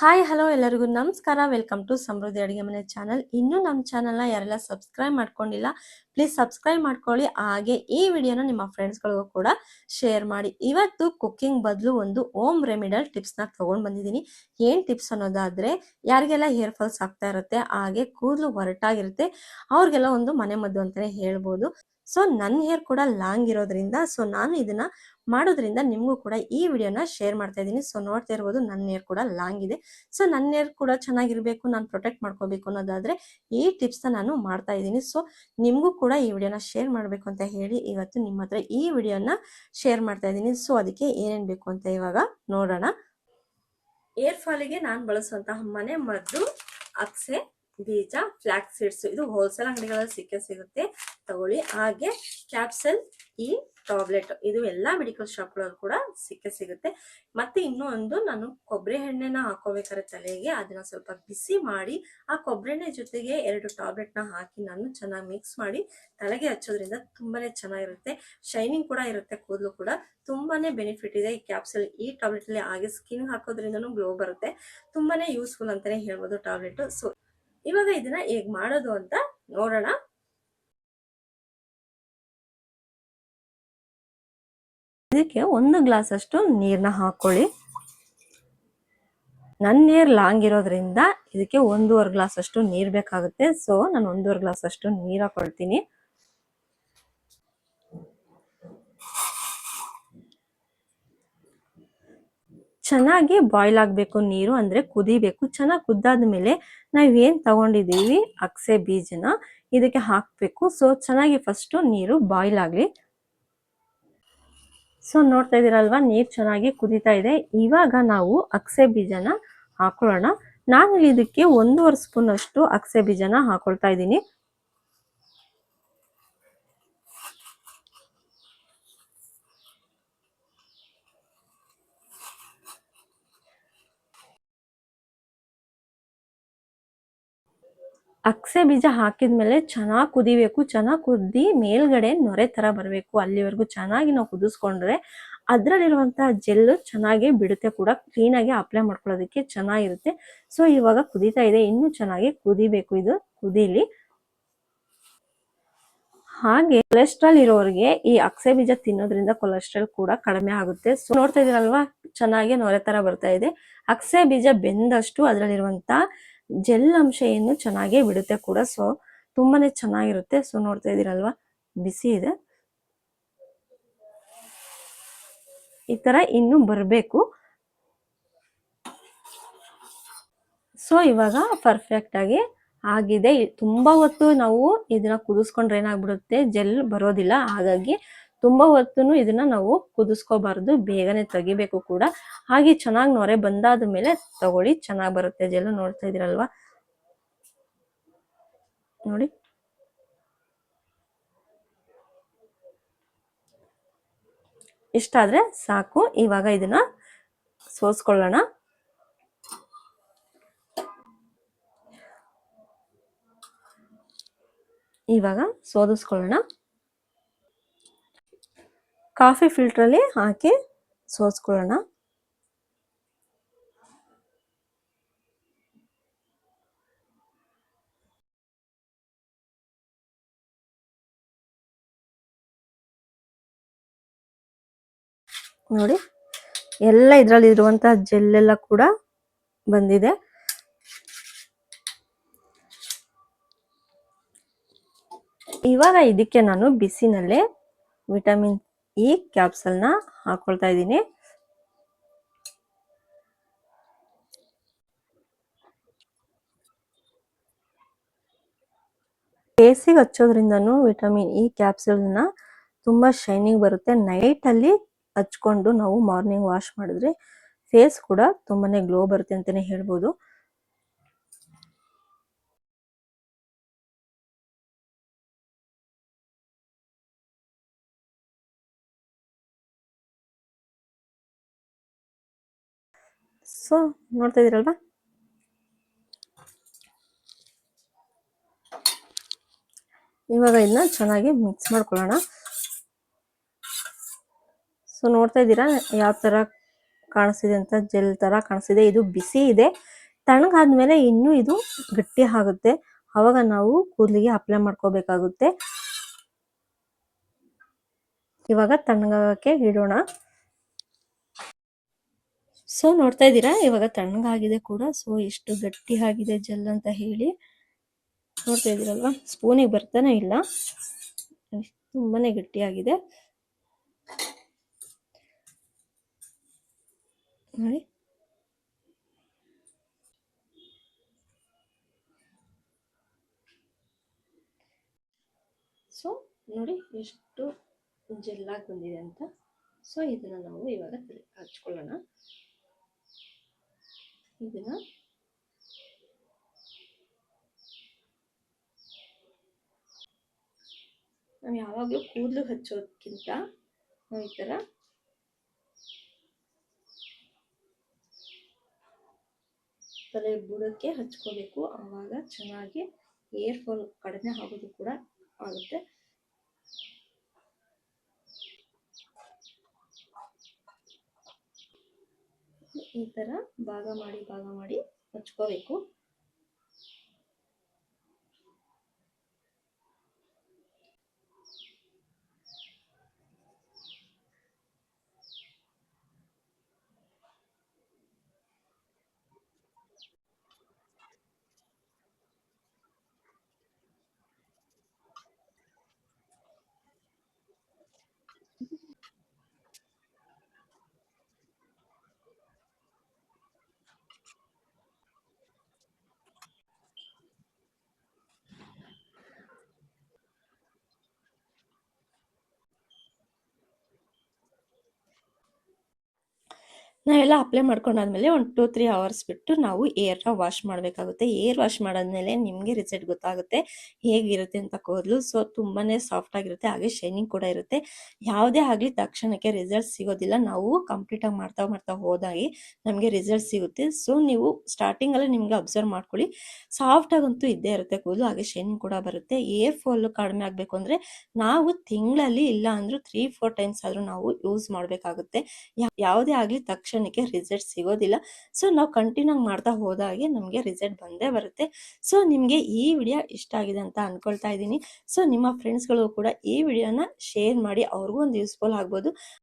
Hi hello ಎಲ್ಲರಿಗೂ. ನಮಸ್ಕಾರ. Welcome to ಸಮೃದ್ಧಿ ಅಡುಗೆ ಮನೆ ಚಾನಲ್ ಇನ್ನೂ ನಮ್ಮ ಚಾನಲ್ನ ಯಾರೆಲ್ಲ ಸಬ್ಸ್ಕ್ರೈಬ್ ಮಾಡ್ಕೊಂಡಿಲ್ಲ ಪ್ಲೀಸ್ ಸಬ್ಸ್ಕ್ರೈಬ್ ಮಾಡ್ಕೊಳ್ಳಿ. ಹಾಗೆ ಈ ವಿಡಿಯೋನ ನಿಮ್ಮ ಫ್ರೆಂಡ್ಸ್ಗಳಿಗೂ ಕೂಡ ಶೇರ್ ಮಾಡಿ. ಇವತ್ತು ಕುಕ್ಕಿಂಗ್ ಬದಲು ಒಂದು ಓಮ್ ರೆಮಿಡಲ್ ಟಿಪ್ಸ್ನ ತೊಗೊಂಡು ಬಂದಿದ್ದೀನಿ. ಏನು ಟಿಪ್ಸ್ ಅನ್ನೋದಾದರೆ, ಯಾರಿಗೆಲ್ಲ ಹೇರ್ ಫಾಲ್ಸ್ ಆಗ್ತಾ ಇರುತ್ತೆ, ಹಾಗೆ ಕೂದಲು ಹೊರಟಾಗಿರುತ್ತೆ, ಅವ್ರಿಗೆಲ್ಲ ಒಂದು ಮನೆ ಮದ್ದು ಅಂತಲೇ ಹೇಳ್ಬೋದು. ಸೊ ನನ್ನ ಹೇರ್ ಕೂಡ ಲಾಂಗ್ ಇರೋದ್ರಿಂದ ಸೊ ನಾನು ಇದನ್ನ ಮಾಡೋದ್ರಿಂದ ನಿಮಗೂ ಕೂಡ ಈ ವಿಡಿಯೋನ ಶೇರ್ ಮಾಡ್ತಾ ಇದ್ದೀನಿ. ಸೊ ನೋಡ್ತಾ ಇರ್ಬೋದು ನನ್ನ ನೇರ್ ಕೂಡ ಲಾಂಗ್ ಇದೆ. ಸೊ ನನ್ನ ನೇರ್ ಕೂಡ ಚೆನ್ನಾಗಿರಬೇಕು, ನಾನು ಪ್ರೊಟೆಕ್ಟ್ ಮಾಡ್ಕೋಬೇಕು ಅನ್ನೋದಾದರೆ ಈ ಟಿಪ್ಸ್ನ ನಾನು ಮಾಡ್ತಾ ಇದ್ದೀನಿ. ಸೊ ನಿಮಗೂ ಕೂಡ ಈ ವಿಡಿಯೋನ ಶೇರ್ ಮಾಡಬೇಕು ಅಂತ ಹೇಳಿ ಇವತ್ತು ನಿಮ್ಮ ಹತ್ರ ಈ ವಿಡಿಯೋನ ಶೇರ್ ಮಾಡ್ತಾ ಇದ್ದೀನಿ. ಸೊ ಅದಕ್ಕೆ ಏನೇನು ಬೇಕು ಅಂತ ಇವಾಗ ನೋಡೋಣ. ಏರ್ ಫಾಲಿಗೆ ನಾನು ಬಳಸುವಂತಹ ಮನೆ, ಮದ್ದು, ಅಕ್ಸೆ, ಬೀಜ ಫ್ಲಾಕ್ ಸೀಡ್ಸ್ ಇದು ಹೋಲ್ಸೇಲ್ ಅಂಗಡಿಗಳಲ್ಲಿ ಸಿಕ್ಕೇ ಸಿಗುತ್ತೆ. ತಗೊಳ್ಳಿ. ಹಾಗೆ ಕ್ಯಾಪ್ಸಲ್ ಈ ಟಾಬ್ಲೆಟ್ ಇದು ಎಲ್ಲ ಮೆಡಿಕಲ್ ಶಾಪ್ಗಳಲ್ಲಿ ಕೂಡ ಸಿಕ್ಕೇ ಸಿಗುತ್ತೆ. ಮತ್ತೆ ಇನ್ನೂ ನಾನು ಕೊಬ್ಬರಿ ಎಣ್ಣೆನ ಹಾಕೋಬೇಕಾದ್ರೆ ತಲೆಗೆ ಅದನ್ನ ಸ್ವಲ್ಪ ಬಿಸಿ ಮಾಡಿ, ಆ ಕೊಬ್ಬರಿ ಎಣ್ಣೆ ಜೊತೆಗೆ ಎರಡು ಟಾಬ್ಲೆಟ್ನ ಹಾಕಿ ನಾನು ಚೆನ್ನಾಗಿ ಮಿಕ್ಸ್ ಮಾಡಿ, ತಲೆಗೆ ಹಚ್ಚೋದ್ರಿಂದ ತುಂಬಾನೇ ಚೆನ್ನಾಗಿರುತ್ತೆ. ಶೈನಿಂಗ್ ಕೂಡ ಇರುತ್ತೆ ಕೂದಲು ಕೂಡ. ತುಂಬಾನೇ ಬೆನಿಫಿಟ್ ಇದೆ ಈ ಕ್ಯಾಪ್ಸಲ್ ಈ ಟಾಬ್ಲೆಟ್ ಅಲ್ಲಿ ಹಾಗೆ ಸ್ಕಿನ್ ಹಾಕೋದ್ರಿಂದನೂ ಗ್ಲೋ ಬರುತ್ತೆ. ತುಂಬಾನೇ ಯೂಸ್ಫುಲ್ ಅಂತಾನೆ ಹೇಳ್ಬೋದು ಟಾಬ್ಲೆಟ್ ಸೊ ಇವಾಗ ಇದನ್ನ ಹೇಗ್ ಮಾಡೋದು ಅಂತ ನೋಡೋಣ. ಇದಕ್ಕೆ ಒಂದು ಗ್ಲಾಸ್ ಅಷ್ಟು ನೀರ್ನ ಹಾಕೊಳ್ಳಿ. ನನ್ನ ನೀರ್ ಲಾಂಗ್ ಇರೋದ್ರಿಂದ ಇದಕ್ಕೆ ಒಂದೂವರೆ ಗ್ಲಾಸ್ ಅಷ್ಟು ನೀರ್ ಬೇಕಾಗುತ್ತೆ. ಸೊ ನಾನು ಒಂದೂವರೆ ಗ್ಲಾಸ್ ಅಷ್ಟು ನೀರ್ ಹಾಕೊಳ್ತೀನಿ. ಚೆನ್ನಾಗಿ ಬಾಯ್ಲ್ ಆಗಬೇಕು ನೀರು, ಅಂದ್ರೆ ಕುದಿಬೇಕು. ಚೆನ್ನಾಗಿ ಕುದ್ದಾದ ಮೇಲೆ ಏನ್ ತಗೊಂಡಿದ್ದೀವಿ? ಅಕ್ಸೆ ಬೀಜನ ಇದಕ್ಕೆ ಹಾಕ್ಬೇಕು. ಸೊ ಚೆನ್ನಾಗಿ ಫಸ್ಟ್ ನೀರು ಬಾಯ್ಲ್ ಆಗಲಿ. ಸೊ ನೋಡ್ತಾ ಇದ್ದೀರಲ್ವಾ? ನೀರ್ ಚೆನ್ನಾಗಿ ಕುದೀತಾ ಇದೆ. ಇವಾಗ ನಾವು ಅಕ್ಸೆ ಬೀಜನ ಹಾಕೊಳ್ಳೋಣ. ನಾನು ಇದಕ್ಕೆ ಒಂದೂವರೆ ಸ್ಪೂನ್ ಅಷ್ಟು ಅಕ್ಸೆ ಬೀಜನ ಹಾಕೊಳ್ತಾ ಇದ್ದೀನಿ. ಅಕ್ಸೆ ಬೀಜ ಹಾಕಿದ್ಮೇಲೆ ಚೆನ್ನಾಗಿ ಕುದಿಬೇಕು, ಚೆನ್ನಾಗಿ ಕುದ್ದಿ ಮೇಲ್ಗಡೆ ನೊರೆ ತರ ಬರಬೇಕು. ಅಲ್ಲಿವರೆಗೂ ಚೆನ್ನಾಗಿ ನಾವು ಕುದಿಸ್ಕೊಂಡ್ರೆ ಅದರಲ್ಲಿರುವಂತಹ ಜೆಲ್ಲು ಚೆನ್ನಾಗಿ ಬಿಡುತ್ತೆ ಕೂಡ. ಕ್ಲೀನಾಗಿ ಅಪ್ಲೈ ಮಾಡ್ಕೊಳ್ಳೋದಕ್ಕೆ ಚೆನ್ನಾಗಿರುತ್ತೆ. ಸೊ, ಇವಾಗ ಕುದೀತಾ ಇದೆ. ಇನ್ನೂ ಚೆನ್ನಾಗಿ ಕುದಿಬೇಕು ಇದು. ಕುದೀಲಿ. ಹಾಗೆ ಕೊಲೆಸ್ಟ್ರಾಲ್ ಇರೋರಿಗೆ ಈ ಅಕ್ಸೆ ಬೀಜ ತಿನ್ನೋದ್ರಿಂದ ಕೊಲೆಸ್ಟ್ರಾಲ್ ಕೂಡ ಕಡಿಮೆ ಆಗುತ್ತೆ. ಸೊ, ನೋಡ್ತಾ ಇದೀರಲ್ವಾ? ಚೆನ್ನಾಗಿ ನೊರೆ ತರ ಬರ್ತಾ ಇದೆ. ಅಕ್ಸೆ ಬೀಜ ಬೆಂದಷ್ಟು ಅದರಲ್ಲಿರುವಂತ ಜೆಲ್ ಅಂಶ ಏನು ಚೆನ್ನಾಗೇ ಬಿಡುತ್ತೆ ಕೂಡ. ಸೊ ತುಂಬಾನೇ ಚೆನ್ನಾಗಿರುತ್ತೆ. ಸೊ ನೋಡ್ತಾ ಇದೀರಲ್ವಾ ಬಿಸಿ ಇದೆ. ಈ ತರ ಇನ್ನು ಬರಬೇಕು. ಸೊ ಇವಾಗ ಪರ್ಫೆಕ್ಟ್ ಆಗಿ ಆಗಿದೆ. ತುಂಬಾ ಹೊತ್ತು ನಾವು ಇದನ್ನ ಕುದಿಸ್ಕೊಂಡ್ರೆ ಏನಾಗ್ಬಿಡುತ್ತೆ? ಜೆಲ್ ಬರೋದಿಲ್ಲ. ಹಾಗಾಗಿ ತುಂಬಾ ಹೊತ್ತು ಇದನ್ನ ನಾವು ಕುದಿಸ್ಕೋಬಾರ್ದು, ಬೇಗನೆ ತೆಗಿಬೇಕು ಕೂಡ. ಹಾಗೆ ಚೆನ್ನಾಗಿ ನೊರೆ ಬಂದಾದ ಮೇಲೆ ತಗೊಳ್ಳಿ, ಚೆನ್ನಾಗಿ ಬರುತ್ತೆ. ಅದೆಲ್ಲ ನೋಡ್ತಾ ಇದೀರಲ್ವಾ ನೋಡಿ. ಇಷ್ಟಾದ್ರೆ ಸಾಕು. ಇವಾಗ ಇದನ್ನ ಸೋಸ್ಕೊಳ್ಳೋಣ. ಇವಾಗ ಸೋದಿಸ್ಕೊಳ್ಳೋಣ. ಕಾಫಿ ಫಿಲ್ಟ್ರಲ್ಲಿ ಹಾಕಿ ಸೋಸ್ಕೊಳ್ಳೋಣ. ನೋಡಿ, ಎಲ್ಲ ಇದರಲ್ಲಿ ಇರುವಂತಹ ಜೆಲ್ಲೆಲ್ಲ ಕೂಡ ಬಂದಿದೆ. ಇವಾಗ ಇದಕ್ಕೆ ನಾನು ಬಿಸಿನಲ್ಲೇ ವಿಟಮಿನ್ ಇ ಕ್ಯಾಪ್ಸಲ್ನ ಹಾಕೊಳ್ತಾ ಇದ್ದೀನಿ. ಫೇಸಿಗೆ ಹಚ್ಚೋದ್ರಿಂದನೂ ವಿಟಮಿನ್ ಇ ನ ತುಂಬ ಶೈನಿಂಗ್ ಬರುತ್ತೆ. ನೈಟಲ್ಲಿ ಹಚ್ಕೊಂಡು ನಾವು ಮಾರ್ನಿಂಗ್ ವಾಶ್ ಮಾಡಿದ್ರೆ ಫೇಸ್ ಕೂಡ ತುಂಬಾನೇ ಗ್ಲೋ ಬರುತ್ತೆ ಅಂತಾನೆ ಹೇಳ್ಬೋದು. ಸೊ, ನೋಡ್ತಾ ಇದೀರಲ್ವಾ ಇವಾಗ ಇದನ್ನ ಚೆನ್ನಾಗಿ ಮಿಕ್ಸ್ ಮಾಡ್ಕೊಳ್ಳೋಣ. ಸೊ, ನೋಡ್ತಾ ಇದ್ದೀರಾ? ಯಾವ ಥರ ಕಾಣಿಸಿದೆ ಅಂತ ಜೆಲ್ ತರ ಕಾಣಿಸ್ತಿದೆ. ಇದು ಬಿಸಿ ಇದೆ. ತಣ್ಣಗಾದ್ಮೇಲೆ ಇನ್ನೂ ಇದು ಗಟ್ಟಿ ಆಗುತ್ತೆ. ಆವಾಗ ನಾವು ಕೂದಲಿಗೆ ಅಪ್ಲೈ ಮಾಡ್ಕೋಬೇಕಾಗುತ್ತೆ. ಇವಾಗ ತಣ್ಣಗಾಗಕ್ಕೆ ಇಡೋಣ. ಸೊ ನೋಡ್ತಾ ಇದ್ದೀರಾ? ಇವಾಗ ತಣ್ಣಗಾಗಿದೆ ಕೂಡ. ಸೊ ಎಷ್ಟು ಗಟ್ಟಿ ಆಗಿದೆ ಜೆಲ್ ಅಂತ ಹೇಳಿ ನೋಡ್ತಾ ಇದ್ದೀರಲ್ವಾ? ಸ್ಪೂನಿಗೆ ಬರ್ತಾನೆ ಇಲ್ಲ. ತುಂಬಾನೇ ಗಟ್ಟಿಯಾಗಿದೆ. ನೋಡಿ. ಸೊ ನೋಡಿ ಎಷ್ಟು ಜೆಲ್ಲಾಗಿ ಬಂದಿದೆ ಅಂತ. ಸೊ ಇದನ್ನ ನಾವು ಇವಾಗ ಹಚ್ಕೊಳ್ಳೋಣ ಇದನ್ನ ನಾವು ಯಾವಾಗಲೂ ಕೂದಲು ಹಚ್ಚೋದಕ್ಕಿಂತ ಈ ಥರ ತಲೆ ಬುಡಕ್ಕೆ ಹಚ್ಕೋಬೇಕು. ಆವಾಗ ಚೆನ್ನಾಗಿ ಏರ್ ಫಾಲ್ ಕಡಿಮೆ ಆಗೋದು ಕೂಡ ಆಗುತ್ತೆ. ಈ ತರ ಭಾಗ ಮಾಡಿ ಭಾಗ ಮಾಡಿ ಹಚ್ಕೋಬೇಕು. ನಾವೆಲ್ಲ ಅಪ್ಲೈ ಮಾಡ್ಕೊಂಡಾದ್ಮೇಲೆ ಒಂದು ಟೂ ತ್ರೀ ಅವರ್ಸ್ ಬಿಟ್ಟು ನಾವು ಏರ್ನ ವಾಶ್ ಮಾಡಬೇಕಾಗುತ್ತೆ. ಏರ್ ವಾಶ್ ಮಾಡಾದ್ಮೇಲೆ ನಿಮಗೆ ರಿಸಲ್ಟ್ ಗೊತ್ತಾಗುತ್ತೆ ಹೇಗಿರುತ್ತೆ ಅಂತ ಕೂದಲು. ಸೊ ತುಂಬಾನೇ ಸಾಫ್ಟ್ ಆಗಿರುತ್ತೆ. ಹಾಗೆ ಶೈನಿಂಗ್ ಕೂಡ ಇರುತ್ತೆ. ಯಾವುದೇ ಆಗಲಿ ತಕ್ಷಣಕ್ಕೆ ರಿಸಲ್ಟ್ ಸಿಗೋದಿಲ್ಲ. ನಾವು ಕಂಪ್ಲೀಟಾಗಿ ಮಾಡ್ತಾ ಮಾಡ್ತಾ ಹೋದಾಗಿ ನಮಗೆ ರಿಸಲ್ಟ್ ಸಿಗುತ್ತೆ. ಸೊ ನೀವು ಸ್ಟಾರ್ಟಿಂಗಲ್ಲಿ ನಿಮಗೆ ಅಬ್ಸರ್ವ್ ಮಾಡ್ಕೊಳ್ಳಿ. ಸಾಫ್ಟ್ ಆಗಂತೂ ಇದ್ದೇ ಇರುತ್ತೆ ಕೂದಲು. ಹಾಗೆ ಶೈನಿಂಗ್ ಕೂಡ ಬರುತ್ತೆ. ಏರ್ ಫಾಲ್ ಕಡಿಮೆ ಆಗಬೇಕು ಅಂದರೆ ನಾವು ತಿಂಗಳಲ್ಲಿ ಇಲ್ಲ ಅಂದ್ರೂ ತ್ರೀ ಫೋರ್ ಟೈಮ್ಸ್ ಆದರೂ ನಾವು ಯೂಸ್ ಮಾಡಬೇಕಾಗುತ್ತೆ. ಯಾವುದೇ ಆಗಲಿ ತಕ್ಷಣಕ್ಕೆ ರಿಸಲ್ಟ್ ಸಿಗೋದಿಲ್ಲ. ಸೊ ನಾವು ಕಂಟಿನ್ಯೂ ಮಾಡ್ತಾ ಹೋದಾಗೆ ನಮಗೆ ರಿಸಲ್ಟ್ ಬಂದೇ ಬರುತ್ತೆ. ಸೊ ನಿಮಗೆ ಈ ವಿಡಿಯೋ ಇಷ್ಟ ಆಗಿದೆ ಅಂತ ಅನ್ಕೊಳ್ತಾ ಇದ್ದೀನಿ. ಸೊ ನಿಮ್ಮ ಫ್ರೆಂಡ್ಸ್ಗಳು ಕೂಡ ಈ ವಿಡಿಯೋನ ಶೇರ್ ಮಾಡಿ, ಅವ್ರಿಗೂ ಒಂದು ಯೂಸ್ಫುಲ್ ಆಗ್ಬೋದು.